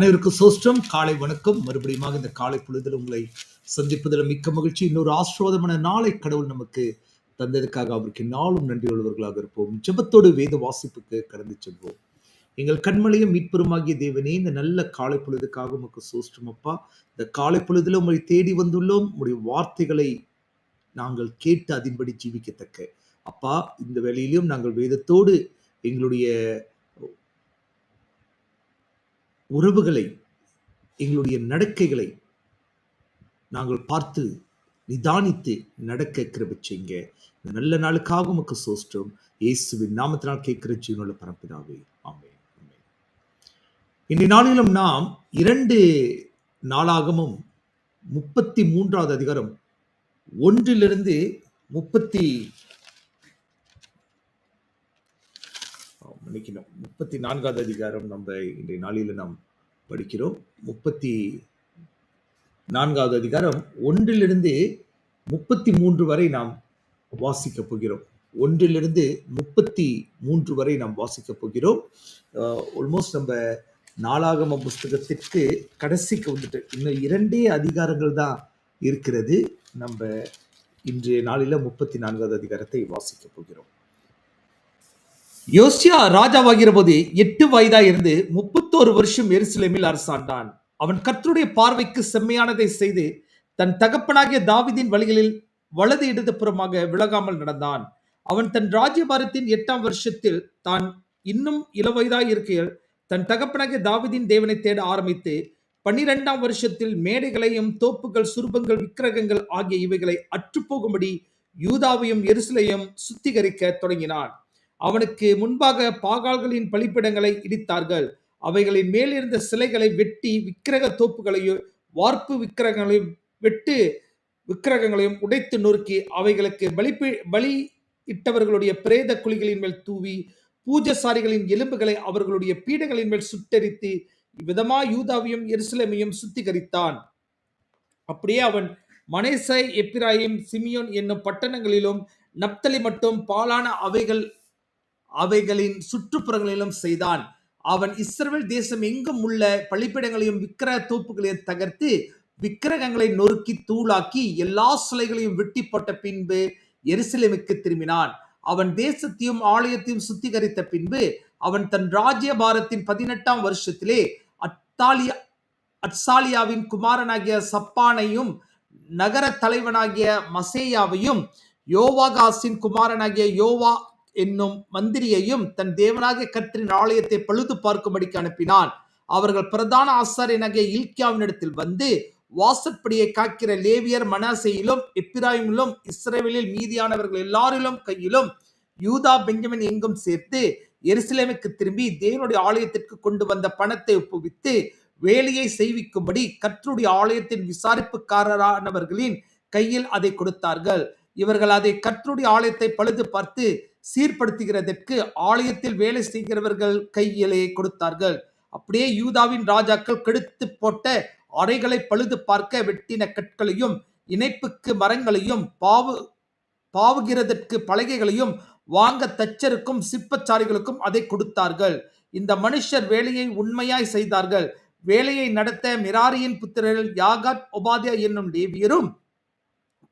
அனைவருக்கும் சோஷ்டம். காலை வணக்கம். மறுபடியும் இந்த காலை பொழுதில் உங்களை சந்திப்பதில் மிக்க மகிழ்ச்சி. இன்னொரு ஆசிர்வாதமான நாளை கடவுள் நமக்கு தந்ததுக்காக அவருக்கு நாளும் நன்றி உள்ளவர்களாக இருப்போம். ஜெபத்தோடு வேத வாசிப்புக்கு கடந்து செல்வோம். எங்கள் கண்மலையும் மீட்பெருமாகிய தேவனே இந்த நல்ல காலை பொழுதுக்காக உமக்கு சோஷ்டம் அப்பா. இந்த காலை பொழுதில் உங்களை தேடி வந்துள்ளோம். உங்களுடைய வார்த்தைகளை நாங்கள் கேட்டு அதன்படி ஜீவிக்கத்தக்க. அப்பா இந்த வேலையிலும் நாங்கள் வேதத்தோடு எங்களுடைய உறவுகளை எங்களுடைய நடக்கைகளை நாங்கள் பார்த்து நிதானித்து நடக்க கிருபை இந்த நல்ல நாளுக்காக உமக்கு சோஸ்டம். இயேசுவின் நாமத்தினால் கேட்கிற ஜீவனுள்ள பரப்பினாவே ஆமே ஆமே இன்றைய நாளிலும் நாம் இரண்டு நாளாகமும் முப்பத்தி மூன்றாவது அதிகாரம் ஒன்றிலிருந்து முப்பத்தி நினைக்கணும். முப்பத்தி நான்காவது அதிகாரம் நம்ம இன்றைய நாளில் நாம் படிக்கிறோம். முப்பத்தி நான்காவது அதிகாரம் ஒன்றிலிருந்து முப்பத்தி மூன்று வரை நாம் வாசிக்க போகிறோம். ஒன்றிலிருந்து முப்பத்தி மூன்று வரை நாம் வாசிக்க போகிறோம். ஆல்மோஸ்ட் நம்ம நாளாகம புஸ்தகத்திற்கு கடைசிக்கு வந்துட்டு இன்னும் இரண்டே அதிகாரங்கள் தான் இருக்கிறது. நம்ம இன்றைய நாளில் முப்பத்தி நான்காவது அதிகாரத்தை வாசிக்க போகிறோம். யோசியா ராஜாவாகிற போது எட்டு வயதா இருந்து முப்பத்தோரு வருஷம் எருசலேமில் அரசாண்டான். அவன் கர்த்தருடைய பார்வைக்கு செம்மையானதை செய்து தன் தகப்பனாகிய தாவிதின் வழிகளில் வலது இடது புறமாக விலகாமல் நடந்தான். அவன் தன் ராஜ்யபாரத்தின் எட்டாம் வருஷத்தில் தான் இன்னும் இளவயதாய் இருக்கையில் தன் தகப்பனாகிய தாவிதின் தேவனை தேட ஆரம்பித்து பன்னிரெண்டாம் வருஷத்தில் மேடைகளையும் தோப்புகள் சுரூபங்கள் விக்கிரகங்கள் ஆகிய இவைகளை அற்றுப்போகும்படி யூதாவையும் எருசலையும் சுத்திகரிக்க தொடங்கினான். அவனுக்கு முன்பாக பாகால்களின் பலிப்பிடங்களை இடித்தார்கள். அவைகளின் மேலிருந்த சிலைகளை வெட்டி விக்கிரக தோப்புகளையும் வார்ப்பு விக்கிரகங்களையும் வெட்டு விக்கிரகங்களையும் உடைத்து நொறுக்கி அவைகளுக்கு பலிப்பி பலி இட்டவர்களுடைய பிரேத குழிகளின் மேல் தூவி பூஜசாரிகளின் எலும்புகளை அவர்களுடைய பீடங்களின் மேல் சுட்டரித்து விதமா யூதாவையும் எருசலேமையும் சுத்திகரித்தான். அப்படியே அவன் மனேசை எப்பிராயிம் சிமியோன் என்னும் பட்டணங்களிலும் நப்தலி மட்டும் பாலான அவைகள் அவைகளின் சுற்றுப்புறங்களிலும் செய்தான். அவன் இஸ்ரவேல் தேசம் எங்கும் உள்ள பழிப்பிடங்களையும் விக்கிரக தோப்புகளையும் தகர்த்து விக்கிரகங்களை நொறுக்கி தூளாக்கி எல்லா சிலைகளையும் வெட்டி போட்ட பின்பு எருசலேமுக்கு திரும்பினான். அவன் தேசத்தையும் ஆலயத்தையும் சுத்திகரித்த பின்பு அவன் தன் ராஜ்யபாரத்தின் பதினெட்டாம் வருஷத்திலே அத்தாலியா அட்சாலியாவின் குமாரனாகிய சப்பானையும் நகர தலைவனாகிய மசேயாவையும் யோவாகாசின் குமாரனாகிய யோவா என்னும் மந்திரியையும் தன் தேவனாகிய கர்த்தரின் ஆலயத்தை பழுது பார்க்கும்படிக்கு அனுப்பினான். அவர்கள் பிரதான ஆசாரியனாகிய இல்கியாவினிடத்தில் வந்து வாசற்படியை காக்கிற லேவியர் மனாசையிலும் எப்பிராயிமிலும் இஸ்ரேலில் மீதியானவர்கள் எல்லாரிலும் கையிலும் யூதா பெஞ்சமின் எங்கும் சேர்த்து எருசலேமுக்கு திரும்பி தேவனுடைய ஆலயத்திற்கு கொண்டு வந்த பணத்தை ஒப்புவித்து வேலையை செய்விக்கும்படி கர்த்தருடைய ஆலயத்தின் விசாரிப்புக்காரரானவர்களின் கையில் அதை கொடுத்தார்கள். இவர்கள் அதை கர்த்தருடைய ஆலயத்தை பழுது பார்த்து சீர்படுத்துகிறதற்கு ஆலயத்தில் வேலை செய்கிறவர்கள் கையிலே கொடுத்தார்கள். அப்படியே யூதாவின் ராஜாக்கள் கெடுத்து போட்ட அறைகளை பழுது பார்க்க வெட்டின கற்களையும் இணைப்புக்கு மரங்களையும் பாவு பாவுகிறதற்கு பலகைகளையும் வாங்க தச்சருக்கும் சிற்பச்சாரிகளுக்கும் அதை கொடுத்தார்கள். இந்த மனுஷர் வேலையை உண்மையாய் செய்தார்கள். வேலையை நடத்த மிராரியின் புத்திரர்கள் யாகாத் உபாத்யா என்னும் லேவியரும்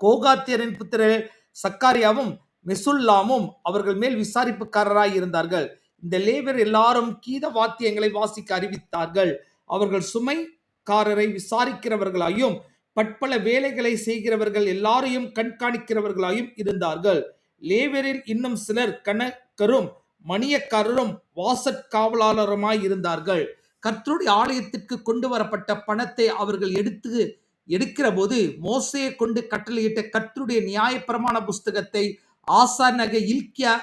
கோகாத்தியரின் புத்திரர்கள் சக்காரியாவும் மெசுல்லாமும் அவர்கள் மேல் விசாரிப்புக்காரராய் இருந்தார்கள். இந்த லேபர் எல்லாரும் கீத வாத்தியங்களை வாசிக்க அறிவித்தார்கள். அவர்கள் சுமைக்காரரை விசாரிக்கிறவர்களாயும் பட்பல வேலைகளை செய்கிறவர்கள் எல்லாரையும் கண்காணிக்கிறவர்களாயும் இருந்தார்கள். லேவரில் இன்னும் சிலர் கணக்கரும் மணியக்காரரும் வாசற்காவலாளருமாய் இருந்தார்கள். கர்த்தருடைய ஆலயத்திற்கு கொண்டு வரப்பட்ட பணத்தை அவர்கள் எடுத்து எடுக்கிற போது மோசையை கொண்டு கட்டளையிட்ட கர்த்தருடைய நியாயப்பிரமான புஸ்தகத்தை ஆசானாக இல்கியா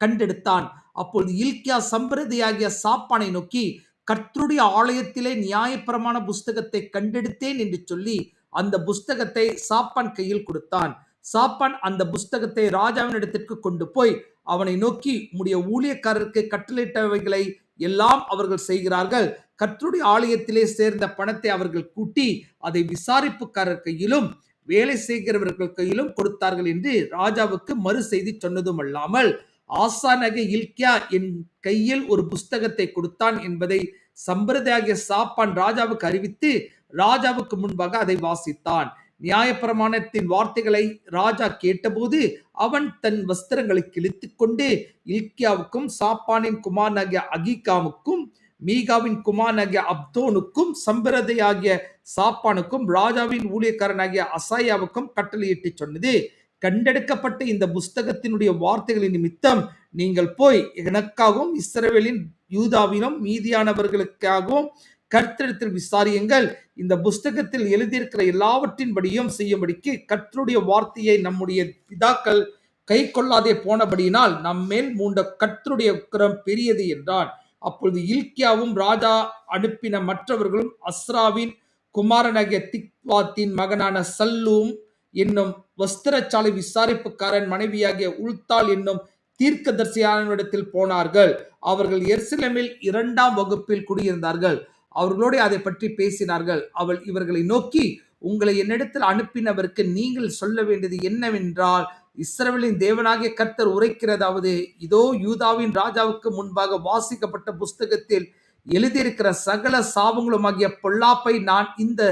கண்டெடுத்தான். அப்பொழுது இல்கியா சம்பிரதியாகிய சாப்பானை நோக்கி கர்த்தருடைய ஆலயத்திலே நியாயப்பிரமான புஸ்தகத்தை கண்டெடுத்தேன் என்று சொல்லி அந்த புஸ்தகத்தை சாப்பான் கையில் கொடுத்தான். சாப்பான் அந்த புஸ்தகத்தை ராஜாவின் இடத்திற்கு கொண்டு போய் அவனை நோக்கி உம்முடைய ஊழியக்காரருக்கு கட்டளையிட்டவைகளை எல்லாம் அவர்கள் செய்கிறார்கள். கர்த்தருடைய ஆலயத்திலே சேர்ந்த பணத்தை அவர்கள் கூட்டி அதை விசாரிப்புக்காரர் கையிலும் வேலை செய்கிறவர்கள் கையிலும் கொடுத்தார்கள் என்று ராஜாவுக்கு மறு செய்தி சொன்னதும் அல்லாமல் ஆசானக இல்கியா என் கையில் ஒரு புஸ்தகத்தை கொடுத்தான் என்பதை சம்பிரதாய சாப்பான் ராஜாவுக்கு அறிவித்து ராஜாவுக்கு முன்பாக அதை வாசித்தான். நியாயப்பிரமாணத்தின் வார்த்தைகளை ராஜா கேட்டபோது அவன் தன் வஸ்திரங்களை கிழித்து கொண்டு இல்கியாவுக்கும் சாப்பானின் குமாரனாகிய அகிகாவுக்கும் மீகாவின் குமாரனாகிய அப்தோனுக்கும் சம்பிரதையாகிய சாப்பானுக்கும் ராஜாவின் ஊழியக்காரனாகிய அசாயாவுக்கும் கட்டளையிட்டு சொன்னது. கண்டெடுக்கப்பட்ட இந்த புஸ்தகத்தினுடைய வார்த்தைகளின் நிமித்தம் நீங்கள் போய் எனக்காகவும் இஸ்ரவேலின் யூதாவிலும் மீதியானவர்களுக்காகவும் கர்த்தரிடத்தில் விசாரியுங்கள். இந்த புஸ்தகத்தில் எழுதியிருக்கிற எல்லாவற்றின்படியும் செய்யும்படிக்கு கர்த்தருடைய வார்த்தையை நம்முடைய பிதாக்கள் கை கொள்ளாதே போனபடியினால் நம்மேல் மூண்ட கர்த்தருடைய உக்கிரம் பெரியது என்றான். அப்பொழுது இல்கியாவும் ராஜா அனுப்பின மற்றவர்களும் அஸ்ராவின் குமாரனாகிய திக்வாத்தின் மகனான சல்லூம் என்னும் வஸ்திரச்சாலை விசாரிப்புக்காரன் மனைவியாகிய உள்தாள் என்னும் தீர்க்கதரிசியானிடத்தில் போனார்கள். அவர்கள் எர்சிலமில் இரண்டாம் வகுப்பில் குடியிருந்தார்கள். அவர்களோடு அதை பற்றி பேசினார்கள். அவள் இவர்களை நோக்கி உங்களை என்னிடத்தில் அனுப்பினவருக்கு நீங்கள் சொல்ல வேண்டியது என்னவென்றால் இஸ்ரவேலின் தேவனாகிய கர்த்தர் உரைக்கிறதாவது இதோ யூதாவின் ராஜாவுக்கு முன்பாக வாசிக்கப்பட்ட புஸ்தகத்தில் எழுதியிருக்கிற சகல சாபங்களுமாகிய பொல்லாப்பை நான் இந்த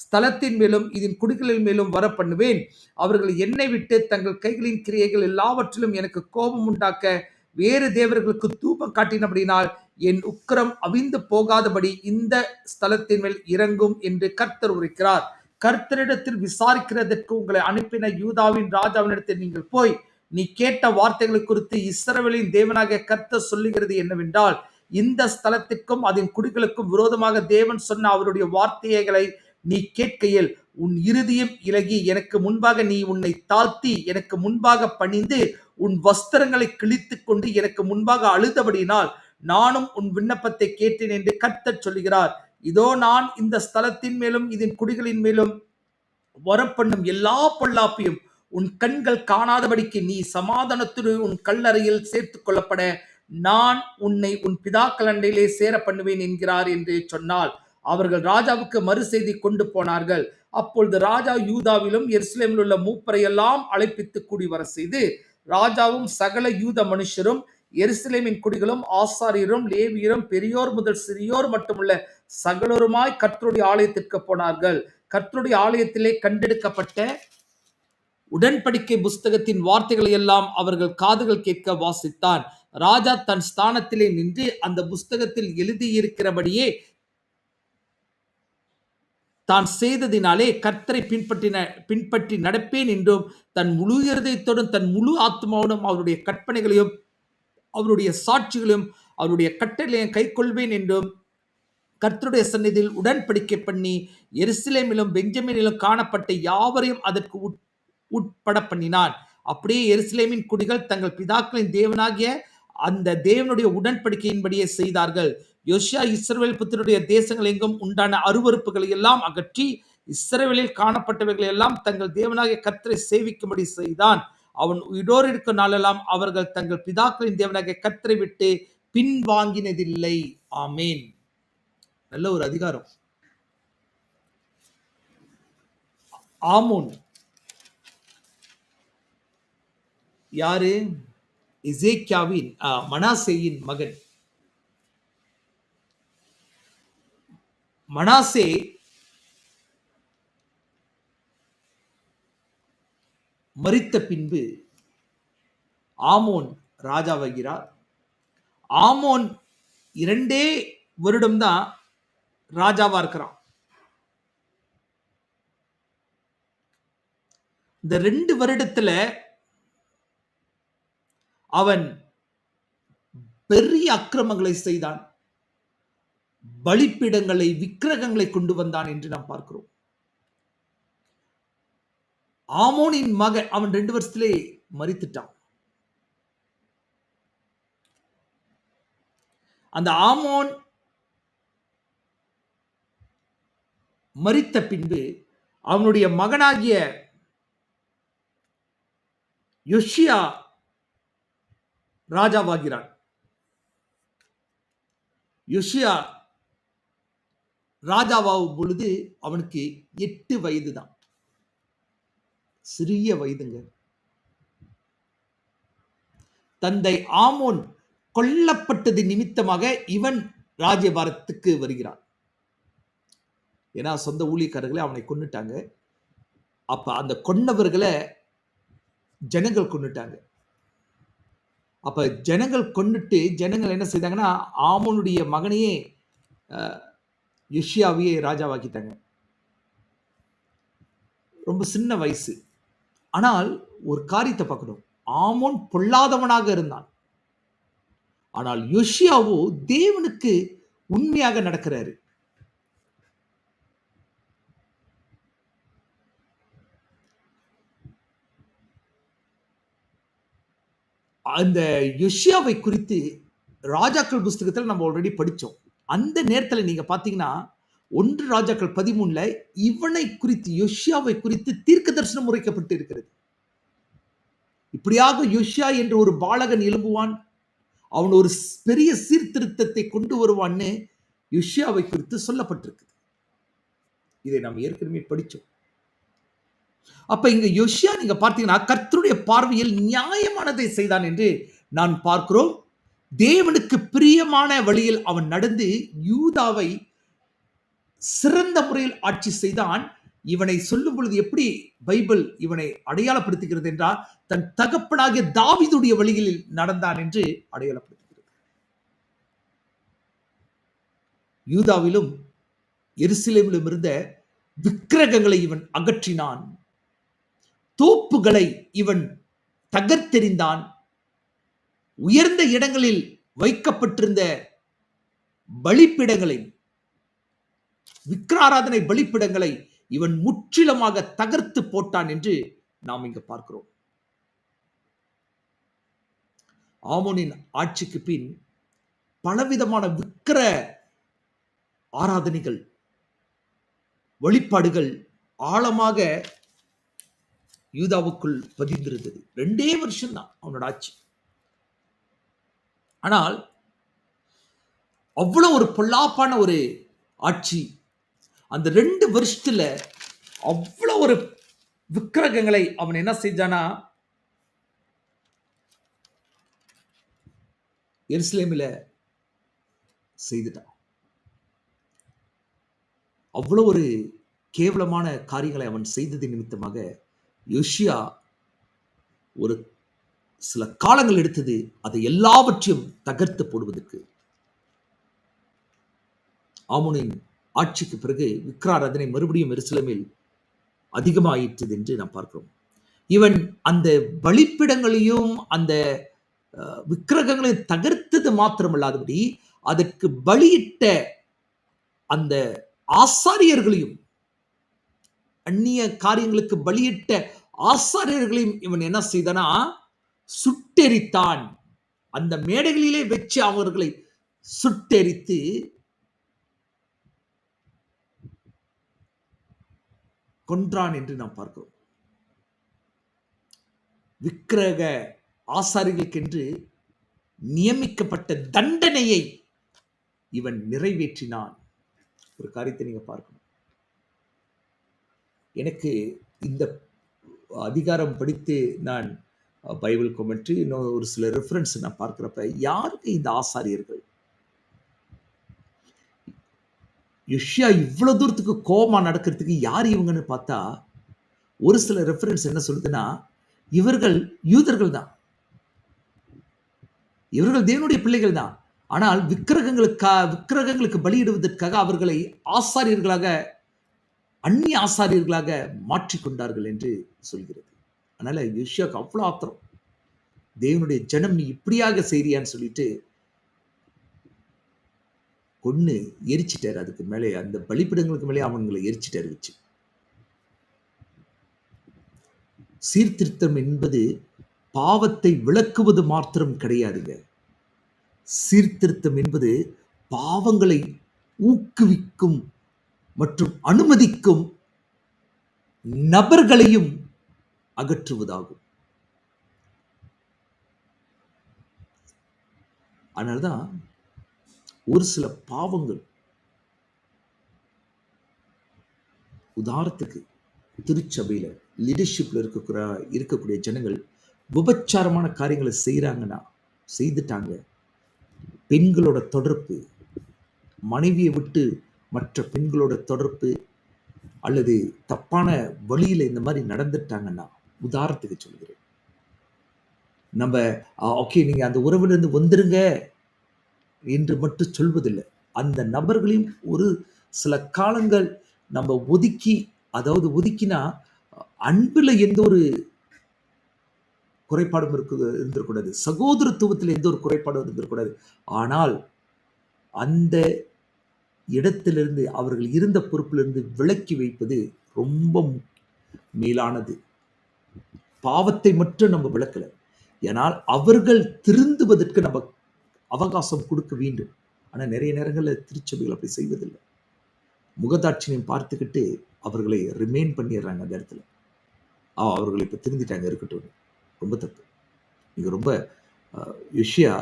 ஸ்தலத்தின் மேலும் இதன் குடிகளின் மேலும் வர பண்ணுவேன் அவர்கள் என்னை விட்டு தங்கள் கைகளின் கிரியைகள் எல்லாவற்றிலும் எனக்கு கோபம் உண்டாக்க வேறு தேவர்களுக்கு தூபம் காட்டினபடினால் என் உக்கிரம் அவிந்து போகாதபடி இந்த ஸ்தலத்தின் மேல் இறங்கும் என்று கர்த்தர் உரைக்கிறார். கர்த்தரிடத்தில் விசாரிக்கிறதற்கு உங்களை அனுப்பின யூதாவின் ராஜாவினிடத்தில் நீங்கள் போய் நீ கேட்ட வார்த்தைகளை குறித்து இஸ்ரவேலின் தேவனாக கர்த்தர் சொல்லுகிறது என்னவென்றால் இந்த ஸ்தலத்திற்கும் அதன் குடிகளுக்கும் விரோதமாக தேவன் சொன்ன அவருடைய வார்த்தைகளை நீ கேட்கையில் உன் இறுதியும் இலகி எனக்கு முன்பாக நீ உன்னை தாழ்த்தி எனக்கு முன்பாக பணிந்து உன் வஸ்திரங்களை கிழித்து கொண்டு எனக்கு முன்பாக அழுதபடியினால் நானும் உன் விண்ணப்பத்தை கேட்டேன் என்று கர்த்தர் சொல்லுகிறார். இதோ நான் இந்த ஸ்தலத்தின் மேலும் இதன் குடிகளின் மேலும் வரப்பண்ணும் எல்லா பொல்லாப்பையும் உன் கண்கள் காணாதபடிக்கு நீ சமாதானத்துடன் உன் கல்லறையில் சேர்த்து கொள்ளப்பட நான் உன்னை உன் பிதாக்கள் அண்டையிலே சேர பண்ணுவேன் என்கிறார் என்று சொன்னால் அவர்கள் ராஜாவுக்கு மறு செய்தி கொண்டு போனார்கள். அப்பொழுது ராஜா யூதாவிலும் எருசலேமில் உள்ள மூப்பரை எல்லாம் அழைப்பித்து கூடி வர செய்து ராஜாவும் சகல யூத மனுஷரும் எருசலேமின் குடிகளும் ஆசாரியரும் லேவியரும் பெரியோர் முதல் சிறியோர் மட்டுமல்ல சகலருமாய் கர்த்தருடைய ஆலயத்திற்கு போனார்கள். கர்த்தருடைய ஆலயத்திலே கண்டெடுக்கப்பட்ட உடன்படிக்கை புஸ்தகத்தின் வார்த்தைகளை எல்லாம் அவர்கள் காதுகள் கேட்க வாசித்தான். ராஜா தன் ஸ்தானத்திலே நின்று அந்த புஸ்தகத்தில் எழுதியிருக்கிறபடியே தான் செய்ததினாலே கர்த்தரை பின்பற்றின பின்பற்றி நடப்பேன் என்றும் தன் முழு இருதயத்தோடும் தன் முழு ஆத்மாவோடும் அவருடைய கற்பனைகளையும் அவருடைய சாட்சிகளையும் அவருடைய கட்டளையும் கை கொள்வேன் என்றும் கர்த்தருடைய சந்நிதியில் உடன்படிக்கை பண்ணி எருசலேமிலும் பெஞ்சமினிலும் காணப்பட்ட யாவரையும் அதற்கு உட் உட்பட பண்ணினான் அப்படியே எருசலேமின் குடிகள் தங்கள் பிதாக்களின் தேவனாகிய அந்த தேவனுடைய உடன்படிக்கையின்படியே செய்தார்கள். யோசியா இஸ்ரவேல் புத்தருடைய தேசங்கள் எங்கும் உண்டான அருவறுப்புகளை எல்லாம் அகற்றி இஸ்ரவேலில் காணப்பட்டவைகளை எல்லாம் தங்கள் தேவனாகிய கர்த்தரை சேவிக்கும்படி செய்தான். அவன் உயிரோடு இருக்கும் நாளெல்லாம் அவர்கள் தங்கள் பிதாக்களின் தேவனாகிய கர்த்தரை விட்டு பின்வாங்கினதில்லை. ஆமேன். நல்ல ஒரு அதிகாரம். ஆமோன். யாரு? இசேக்கியாவின் மனாசேயின் மகன். மனாசே மறித்த பின்பு ஆமோன் ராஜாவாகிறார். ஆமோன் இரண்டே வருடம்தான் ராஜாவா இருக்கிறான். இந்த ரெண்டு வருடத்துல அவன் பெரிய அக்கிரமங்களை செய்தான். பலிப்பிடங்களை விக்கிரகங்களை கொண்டு வந்தான் என்று நாம் பார்க்கிறோம். ஆமோனின் மகன் அவன் ரெண்டு வருஷத்திலே மறித்துட்டான் அந்த ஆமோன் மறித்த பின்பு அவனுடைய மகனாகிய யோஷியா ராஜாவாகிறான். யோஷியா ராஜாவாகும் பொழுது அவனுக்கு எட்டு வயது தான் சிறிய வயதுங்க. தந்தை ஆமோன் கொல்லப்பட்டது நிமித்தமாக இவன் ராஜ்யபாரத்துக்கு வருகிறான். ஏன்னா சொந்த ஊழியக்காரர்களை அவனை கொண்டுட்டாங்க அப்ப அந்த கொன்னவர்களை ஜனங்கள் கொண்டுட்டாங்க அப்ப ஜனங்கள் கொண்டுட்டு ஜனங்கள் என்ன செய்தாங்கன்னா ஆமனுடைய மகனையே யுஷியாவையே ராஜாவாக்கிட்டாங்க. ரொம்ப சின்ன வயசு. ஆனால் ஒரு காரியத்தை பார்க்கணும். ஆமோன் பொல்லாதவனாக இருந்தான். ஆனால் யோஷியாவோ தேவனுக்கு உண்மையாக நடக்கிறாரு. அந்த யொஷியாவை குறித்து ராஜாக்கள் புஸ்தகத்தில் நம்ம ஆல்ரெடி படித்தோம் அந்த நேரத்தில் நீங்கள் பார்த்தீங்கன்னா ஒன்று ராஜாக்கள் பதிமூணுல இவனை குறித்து யோசியாவை குறித்து தீர்க்க தரிசனம் உரைக்கப்பட்டு இருக்கிறது. இப்படியாக யோசியா என்ற ஒரு பாலகன் எழும்புவான். அவன் ஒரு பெரிய சீர்திருத்தத்தை கொண்டு வருவான்னு யுஷியாவை குறித்து சொல்லப்பட்டிருக்குது. இதை நாம் ஏற்கனவே படித்தோம் அப்ப இங்க யோசியா நீங்க பார்த்தீங்கன்னா கர்த்தருடைய பார்வையில் நியாயமானதை செய்தான் என்று நான் பார்க்கிறோம். தேவனுக்கு பிரியமான வழியில் அவன் நடந்து யூதாவை சிறந்த முறையில் ஆட்சி செய்தான். இவனை சொல்லும் பொழுது எப்படி பைபிள் இவனை அடையாளப்படுத்துகிறது என்றால் தன் தகப்பனாகிய தாவிதுடைய வழிகளில் நடந்தான் என்று அடையாளப்படுத்துகிறது. யூதாவிலும் எருசலேமிலும் இருந்த விக்கிரகங்களை இவன் அகற்றினான். தோப்புகளை இவன் தகர்த்தெறிந்தான். உயர்ந்த இடங்களில் வைக்கப்பட்டிருந்த பலிப்பிடங்களை விக்கிராராதனை பலிப்பிடங்களை இவன் முற்றிலுமாக தகர்த்து போட்டான் என்று நாம் இங்கு பார்க்கிறோம். ஆமோனின் ஆட்சிக்கு பின் பலவிதமான விக்கிர ஆராதனைகள் வழிபாடுகள் ஆழமாக யூதாவுக்குள் பதிந்திருந்தது. ரெண்டே வருஷம் தான் அவனோட ஆட்சி. ஆனால் அவ்வளவு ஒரு பொல்லாப்பான ஒரு ஆட்சி அந்த ரெண்டு வருஷத்துல அவ்வளவு ஒரு விக்கிரகங்களை அவன் என்ன செஞ்சானா எருசலேமில் செய்துட்டான். அவ்வளோ ஒரு கேவலமான காரியங்களை அவன் செய்தது நிமித்தமாக யோஷியா ஒரு சில காலங்கள் எடுத்தது அதை எல்லாவற்றையும் தகர்த்து போடுவதற்கு. ஆமுனின் ஆட்சிக்கு பிறகு விக்ராரதனை மறுபடியும் எருசலமில் அதிகமாயிற்றது என்று நாம் பார்க்கிறோம். இவன் அந்த பலிப்பிடங்களையும் அந்த விக்கிரகங்களையும் தகர்த்தது மாத்திரமல்லாதபடி அதற்கு பலியிட்ட அந்த ஆசாரியர்களையும் அந்நிய காரியங்களுக்கு பலியிட்ட ஆசாரியர்களையும் இவன் என்ன செய்தனா? சுட்டெரித்தான். அந்த மேடைகளிலே வச்சு அவர்களை சுட்டெரித்து கொன்றான் என்று நாம் பார்க்கிறோம். விக்கிரக ஆசாரிகளுக்கென்று நியமிக்கப்பட்ட தண்டனையை இவன் நிறைவேற்றினான். ஒரு காரியத்தை நீங்க பார்க்கணும். எனக்கு இந்த அதிகாரம் படித்து நான் பைபிள் கொமெண்ட்ரி இன்னும் ஒரு சில ரெஃபரன்ஸ் நான் பார்க்குறப்ப யாருக்கு இந்த ஆசாரியர்கள்? யுஷ்யா இவ்வளோ தூரத்துக்கு கோபமா நடக்கிறதுக்கு யார் இவங்கன்னு பார்த்தா ஒரு சில ரெஃபரன்ஸ் என்ன சொல்லுதுன்னா இவர்கள் யூதர்கள் தான். இவர்கள் தேவனுடைய பிள்ளைகள் தான். ஆனால் விக்கிரகங்களுக்கா விக்கிரகங்களுக்கு பலியிடுவதற்காக அவர்களை ஆசாரியர்களாக அந்நிய ஆசாரியர்களாக மாற்றிக்கொண்டார்கள் என்று சொல்கிறது. அதனால யோசியாவுக்கு அவ்வளோ ஆத்திரம். தேவனுடைய ஜனம் நீ இப்படியாக செய்கிறியான்னு சொல்லிட்டு கொன்னு எரிச்சிட்டார். அதுக்கு மேலே அந்த பலிப்பிடங்களுக்கு மேலே அவங்களை எரிச்சிட்டார் வச்சு. சீர்திருத்தம் என்பது பாவத்தை விளக்குவது மாத்திரம் கிடையாதுங்க. சீர்திருத்தம் என்பது பாவங்களை ஊக்குவிக்கும் மற்றும் அனுமதிக்கும் நபர்களையும் அகற்றுவதாகும். அதனால்தான் ஒரு சில பாவங்கள் உதாரணத்துக்கு திருச்சபையில் லீடர்ஷிப்பில் இருக்கக்கூட இருக்கக்கூடிய ஜனங்கள் விபச்சாரமான காரியங்களை செய்கிறாங்கன்னா செய்துட்டாங்க. பெண்களோட தொடர்பு மனைவியை விட்டு மற்ற பெண்களோட தொடர்பு அல்லது தப்பான வழியில இந்த மாதிரி நடந்துட்டாங்கன்னா உதாரணத்துக்கு சொல்கிறேன் நம்ம ஓகே நீங்கள் அந்த உறவிலிருந்து வந்துடுங்க என்று மட்டும் சொல்வதில்லை. அந்த நபர்களையும் ஒரு சில காலங்கள் நம்ம ஒதுக்கி அதாவது ஒதுக்கினா அன்பில் எந்த ஒரு குறைபாடும் இருக்கு இருந்திருக்கூடாது சகோதரத்துவத்தில் எந்த ஒரு குறைபாடும் இருந்திருக்கூடாது ஆனால் அந்த இடத்திலிருந்து அவர்கள் இருந்த பொறுப்பிலிருந்து விலக்கி வைப்பது ரொம்ப மேலானது. பாவத்தை மட்டும் நம்ம விளக்கல. ஏனால் அவர்கள் திருந்துவதற்கு நம்ம அவகாசம் கொடுக்க வேண்டும். ஆனால் நிறைய நேரங்களில் திருச்சபைகள் அப்படி செய்வதில்லை. முகதாட்சியம் பார்த்துக்கிட்டு அவர்களை ரிமைன் பண்ணிடுறாங்க அந்த இடத்துல. ஆ இப்போ திருந்திட்டாங்க இருக்கட்டும். ரொம்ப தப்பு. நீங்கள் ரொம்ப விஷயா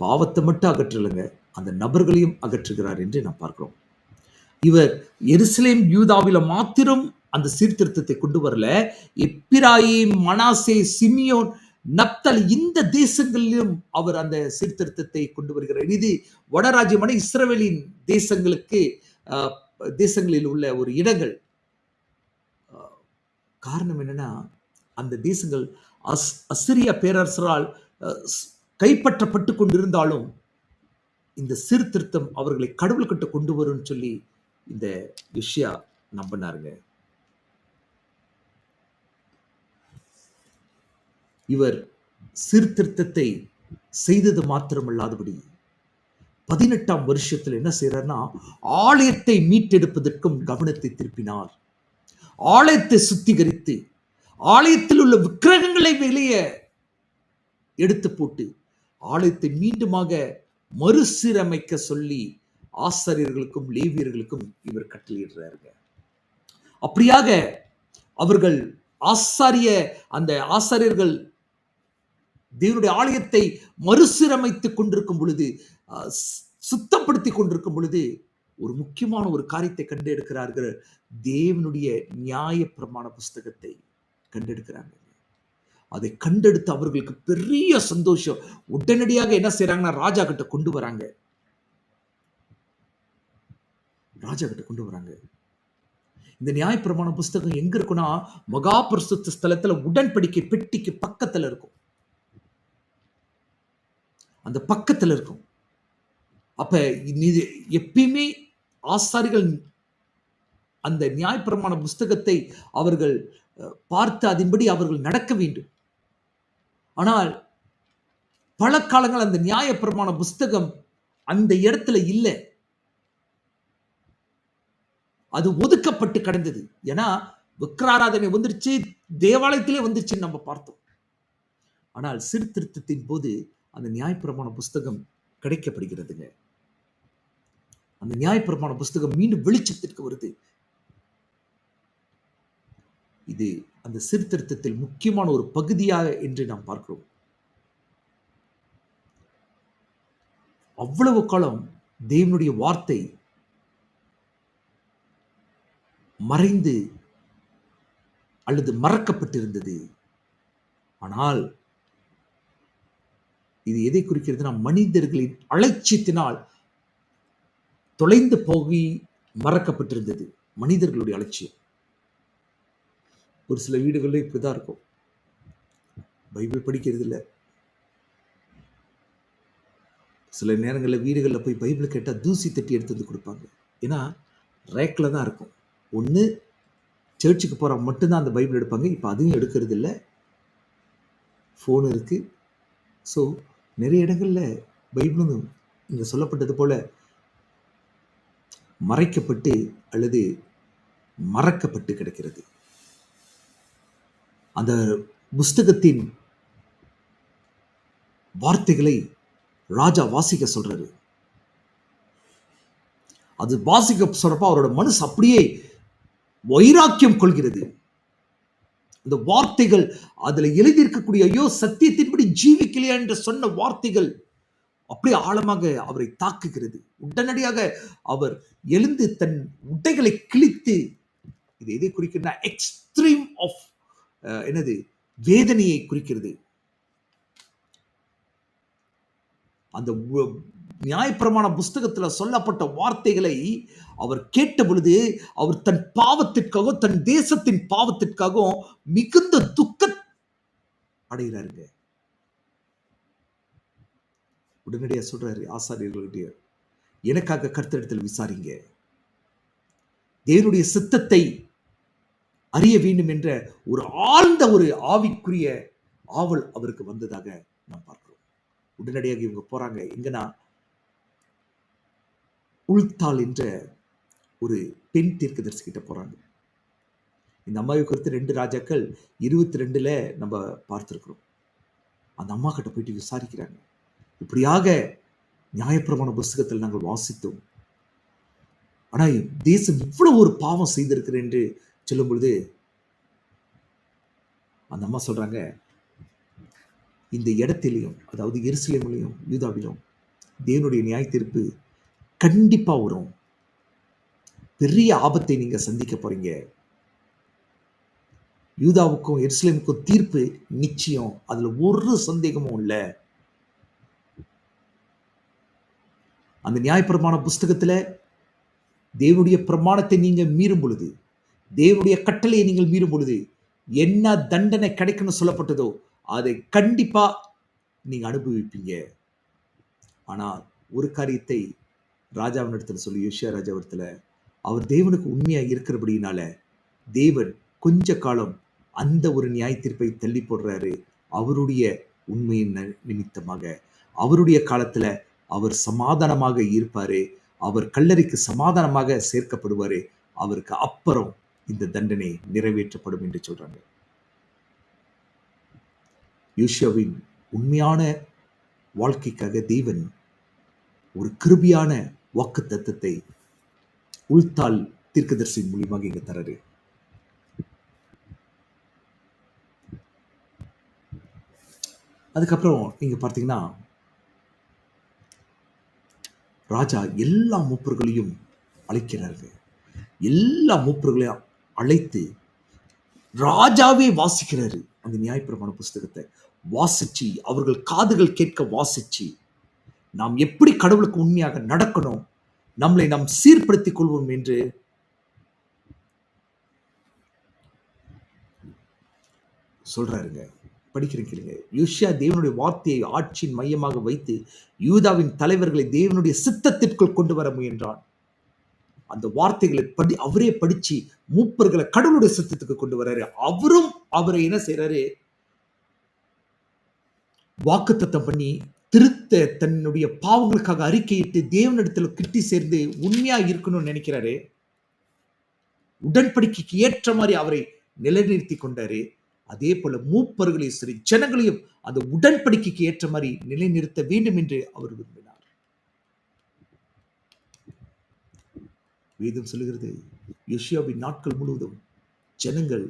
பாவத்தை மட்டும் அகற்றலைங்க. அந்த நபர்களையும் அகற்றுகிறார் என்று நாம் பார்க்கிறோம். இவர் எருசலேம் யூதாவில் மாத்திரம் அந்த சீர்திருத்தத்தை கொண்டு வரல. எப்பிராயிம் மனாசே சிமியோன் நப்தல் இந்த தேசங்களிலும் அவர் அந்த சீர்திருத்தத்தை கொண்டு வருகிறார். இது வடராஜ்யமான இஸ்ரவேலின் தேசங்களுக்கு தேசங்களில் உள்ள ஒரு இடங்கள். காரணம் என்னன்னா அந்த தேசங்கள் அஸ் அசிரிய பேரரசரால் கைப்பற்றப்பட்டு கொண்டிருந்தாலும் இந்த சீர்திருத்தம் அவர்களை கடவுள் கிட்ட கொண்டு வரும்னு சொல்லி இந்த விஷயா நம்பினாருங்க. இவர் சீர்திருத்தத்தை செய்தது மாத்திரமல்லாதபடி பதினெட்டாம் வருஷத்தில் என்ன செய்யறாருன்னா ஆலயத்தை மீட்டெடுப்பதற்கும் கவனத்தை திருப்பினார். ஆலயத்தை சுத்திகரித்து ஆலயத்தில் உள்ள விக்கிரகங்களை வெளியே எடுத்து போட்டு ஆலயத்தை மீண்டுமாக மறுசீரமைக்க சொல்லி ஆசிரியர்களுக்கும் லேவியர்களுக்கும் இவர் கட்டளையிடுறாருங்க. அப்படியாக அவர்கள் ஆசாரிய அந்த ஆசாரியர்கள் தேவனுடைய ஆலயத்தை மறுசீரமைத்துக் கொண்டிருக்கும் பொழுது அஹ், கொண்டிருக்கும் பொழுது ஒரு முக்கியமான ஒரு காரியத்தை கண்டெடுக்கிறார்கள். தேவனுடைய நியாய பிரமாண புஸ்தகத்தை கண்டெடுக்கிறாங்க. அதை கண்டெடுத்து அவர்களுக்கு பெரிய சந்தோஷம். உடனடியாக என்ன செய்யறாங்கன்னா ராஜா கிட்ட கொண்டு வராங்க. ராஜா கிட்ட கொண்டு வராங்க. இந்த நியாயப்பிரமாண புஸ்தகம் எங்க இருக்குன்னா மகா பிரசுத்த ஸ்தலத்துல உடன்படிக்கை பெட்டிக்கு பக்கத்துல இருக்கும். அந்த பக்கத்துல இருக்கும். அப்ப இது எப்பயுமே ஆசாரிகள் அந்த நியாயப்பிரமாண புஸ்தகத்தை அவர்கள் பார்த்து அதன்படி அவர்கள் நடக்க வேண்டும். ஆனால் பல காலங்கள் அந்த நியாயப்பிரமாண புஸ்தகம் அந்த இடத்துல இல்லை. அது ஒதுக்கப்பட்டு கிடந்தது. ஏன்னா விக்ராராதனை வந்துருச்சு தேவாலயத்திலே வந்துருச்சுன்னு நம்ம பார்த்தோம். ஆனால் சீர்திருத்தத்தின் போது அந்த நியாயப்பிரமாண புஸ்தகம் கிடைக்கப்படுகிறதுங்க. அந்த நியாயப்பிரமாண புஸ்தகம் மீண்டும் வெளிச்சத்திற்கு வருது. இது அந்த சீர்திருத்தத்தில் முக்கியமான ஒரு பகுதியாக என்று நாம் பார்க்கிறோம். அவ்வளவு காலம் தேவனுடைய வார்த்தை மறைந்து அல்லது மறக்கப்பட்டிருந்தது. ஆனால் இது எதை குறிக்கிறதுனா மனிதர்களின் அலட்சியத்தினால் தொலைந்து போகி மறக்கப்பட்டிருந்தது. மனிதர்களுடைய அலட்சியம். ஒரு சில வீடுகளில் இப்படிதான் இருக்கும். பைபிள் படிக்கிறது இல்லை சில நேரங்களில் வீடுகளில் போய் பைபிள் கேட்டால் தூசி தட்டி எடுத்து வந்து கொடுப்பாங்க. ஏன்னா ரேக்கில் தான் இருக்கும். ஒன்று சர்ச்சுக்கு போகிற மட்டும்தான் அந்த பைபிள் எடுப்பாங்க. இப்போ அதையும் எடுக்கிறது இல்லை ஃபோன் இருக்குது ஸோ நிறைய இடங்களில் பைபிளும் இங்கே சொல்லப்பட்டது போல் மறைக்கப்பட்டு அல்லது மறக்கப்பட்டு கிடக்கிறது. அந்த புஸ்தகத்தின் வார்த்தைகளை ராஜா வாசிக்க சொல்றாரு. அது வாசிக்க சொல்றப்ப அவரோட மனசு அப்படியே வைராக்கியம் கொள்கிறது. அந்த வார்த்தைகள் அதுல எழுதியிருக்கக்கூடிய ஐயோ சத்தியத்தின்படி ஜீவிக்கலையா என்று சொன்ன வார்த்தைகள் அப்படியே ஆழமாக அவரை தாக்குகிறது. உடனடியாக அவர் எழுந்து தன் உடைகளை கிழித்து இது எதை குறிக்கின்ற எக்ஸ்ட்ரீம் ஆஃப் என்னது? வேதனையை குறிக்கிறது. அந்த நியாயப்பிரமாண புஸ்தகத்தில் சொல்லப்பட்ட வார்த்தைகளை அவர் கேட்ட பொழுது அவர் தன் பாவத்திற்காகவும் தன் தேசத்தின் பாவத்திற்காகவும் மிகுந்த துக்க அடைகிறாருங்க. உடனடியாக சொல்றாரு ஆசாரியர்களுடைய எனக்காக கருத்தெடுத்தல் விசாரிங்க. தேவனுடைய சித்தத்தை அறிய வேண்டும் என்ற ஒரு ஆழ்ந்த ஒரு ஆவிக்குரிய ஆவல் அவருக்கு வந்ததாக நாம் பார்க்கிறோம். உடனடியாக இவங்க போறாங்க. எங்கன்னா உள்தாள் என்ற ஒரு பெண் தீர்க்கதரிசி கிட்ட போறாங்க. இந்த அம்மாவை குறித்து ரெண்டு ராஜாக்கள் இருபத்தி ரெண்டுல நம்ம பார்த்திருக்கிறோம். அந்த அம்மா கிட்ட போயிட்டு விசாரிக்கிறாங்க. இப்படியாக நியாயப்பிரமாண புஸ்தகத்தில் நாங்கள் வாசித்தோம். ஆனா தேசம் இவ்வளவு ஒரு பாவம் செய்திருக்கிறேன் என்று சொல்லும் பொழுது அந்த அம்மா சொல்கிறாங்க இந்த இடத்திலையும் அதாவது எருசலேமிலையும் யூதாவிலும் தேவனுடைய நியாய தீர்ப்பு கண்டிப்பாக வரும். பெரிய ஆபத்தை நீங்கள் சந்திக்க போகிறீங்க யூதாவுக்கும் எருசலேமுக்கும் தீர்ப்பு நிச்சயம். அதில் ஒரு சந்தேகமும் இல்லை. அந்த நியாயப்பிரமாண புஸ்தகத்தில் தேவனுடைய பிரமாணத்தை நீங்கள் மீறும் பொழுது தேவனுடைய கட்டளையை நீங்கள் மீறும் பொழுது என்ன தண்டனை கிடைக்கும்னு சொல்லப்பட்டதோ அதை கண்டிப்பா நீங்க அனுபவிப்பீங்க. ஆனால் ஒரு காரியத்தை ராஜாவினிடத்துல சொல்லி யோசியா ராஜாவிடத்துல அவர் தேவனுக்கு உண்மையா இருக்கிறபடியினால தேவன் கொஞ்ச காலம் அந்த ஒரு நியாய தீர்ப்பை தள்ளி போடுறாரு. அவருடைய உண்மையின் ந- நிமித்தமாக. அவருடைய காலத்துல அவர் சமாதானமாக இருப்பாரு. அவர் கல்லறைக்கு சமாதானமாக சேர்க்கப்படுவாரு. அவருக்கு அப்புறம் இந்த தண்டனை நிறைவேற்றப்படும் என்று சொல்றாங்க. யூஷியாவின் உண்மையான வாழ்க்கைக்காக தேவன் ஒரு கிருபியான வாக்கு தத்துவத்தை உள்தாள் தீர்க்கதரிசி மூலியமாக இங்க தராரு. அதுக்கப்புறம் நீங்க பார்த்தீங்கன்னா ராஜா எல்லா மூப்பர்களையும் அழைக்கிறார்கள். எல்லா மூப்பர்களையும் அழைத்து ராஜாவே வாசிக்கிறாரு அந்த நியாயப்பிரமாண புஸ்தகத்தை. வாசிச்சு அவர்கள் காதுகள் கேட்க வாசிச்சு நாம் எப்படி கடவுளுக்கு உண்மையாக நடக்கணும் நம்மளை நாம் சீர்படுத்திக் கொள்வோம் என்று சொல்றாருங்க. படிக்கிறேன் கேளுங்க. யோசியா தேவனுடைய வார்த்தையை ஆட்சியின் மையமாக வைத்து யூதாவின் தலைவர்களை தேவனுடைய சித்தத்திற்குள் கொண்டு வர முயன்றான். அந்த வார்த்தைகளை படி அவரே படிச்சு மூப்பர்களை கடவுளுடைய சத்தியத்துக்கு கொண்டு வர்றாரு. அவரும் அவரை என்ன செய்யறாரு வாக்குத்தத்தம் பண்ணி திருத்த தன்னுடைய பாவங்களுக்காக அறிக்கையிட்டு தேவனிடத்துல கிட்டி சேர்ந்து உண்மையா இருக்கணும்னு நினைக்கிறாரு. உடன்படிக்கைக்கு ஏற்ற மாதிரி அவரை நிலைநிறுத்தி கொண்டாரு. அதே போல மூப்பர்களையும் சரி ஜனங்களையும் அந்த உடன்படிக்கைக்கு ஏற்ற மாதிரி நிலைநிறுத்த வேண்டும் என்று அவர் விரும்பினார் வேதம் சொல்லுகிறது யோசியாவின் நாட்கள் முழுவதும் ஜனங்கள்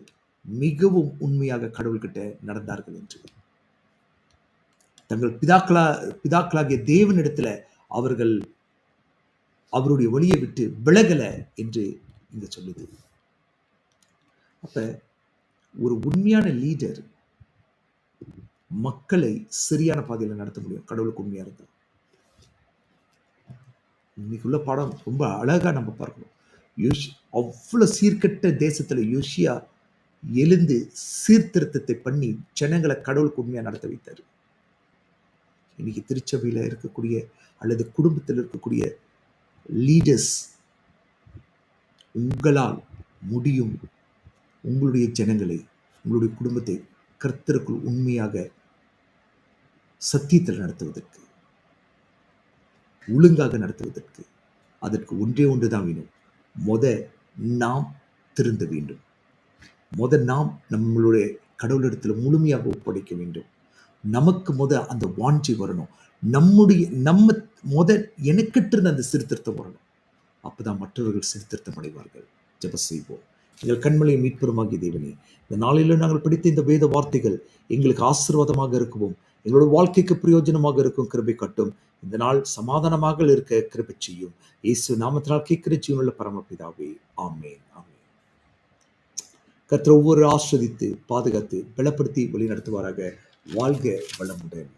மிகவும் உண்மையாக கடவுள்கிட்ட நடந்தார்கள் என்று. தங்கள் பிதாக்களா பிதாக்களாகிய தேவனிடத்துல அவர்கள் அவருடைய வழியை விட்டு விலகல என்று இங்க சொல்லுது. அப்ப ஒரு உண்மையான லீடர் மக்களை சரியான பாதையில் நடத்த முடியும். கடவுளுக்கு உண்மையா இன்னைக்கு இன்னைக்குள்ள பாடம் ரொம்ப அழகா நம்ம பார்க்கணும். யோஷ் அவ்வளோ சீர்கெட்ட தேசத்தில் யோசியா எழுந்து சீர்திருத்தத்தை பண்ணி ஜனங்களை கடவுளுக்கு உண்மையாக நடத்த வைத்தார். இன்னைக்கு திருச்சபையில் இருக்கக்கூடிய அல்லது குடும்பத்தில் இருக்கக்கூடிய லீடர்ஸ் உங்களால் முடியும் உங்களுடைய ஜனங்களை உங்களுடைய குடும்பத்தை கர்த்தருக்குள் உண்மையாக சத்தியத்தில் நடத்துவதற்கு. ஒழுங்காக நடத்துவதற்கு அதற்கு ஒன்றே ஒன்று தான் வேணும். முத நாம் திருந்த வேண்டும். மொத நாம் நம்மளுடைய கடவுளிடத்தில் முழுமையாக ஒப்படைக்க வேண்டும். நமக்கு முத அந்த வாஞ்சி வரணும். நம்முடைய நம்ம முத எனக்கிட்ட இருந்த அந்த சீர்திருத்தம் வரணும். அப்பதான் மற்றவர்கள் சீர்திருத்தம் அடைவார்கள். ஜெப செய்வோம். எங்கள் கண்மலையை மீட்பெருமாகிய தேவனே இந்த நாளிலும் நாங்கள் படித்த இந்த வேத வார்த்தைகள் எங்களுக்கு ஆசீர்வாதமாக இருக்கவும். எங்களோட வாழ்க்கைக்கு பிரயோஜனமாக இருக்கும் கிருபை கட்டும். இந்த நாள் சமாதானமாக இருக்க கிருபை செய்யும். இயேசு நாமத்தினால் கேட்கிற ஜீவனுள்ள பரமபிதாவே ஆமேன் ஆமேன். கத்திர ஒவ்வொரு ஆஸ்வதித்து பாதுகாத்து பலப்படுத்தி வழி நடத்துவாராக வாழ்க வளமுடன்.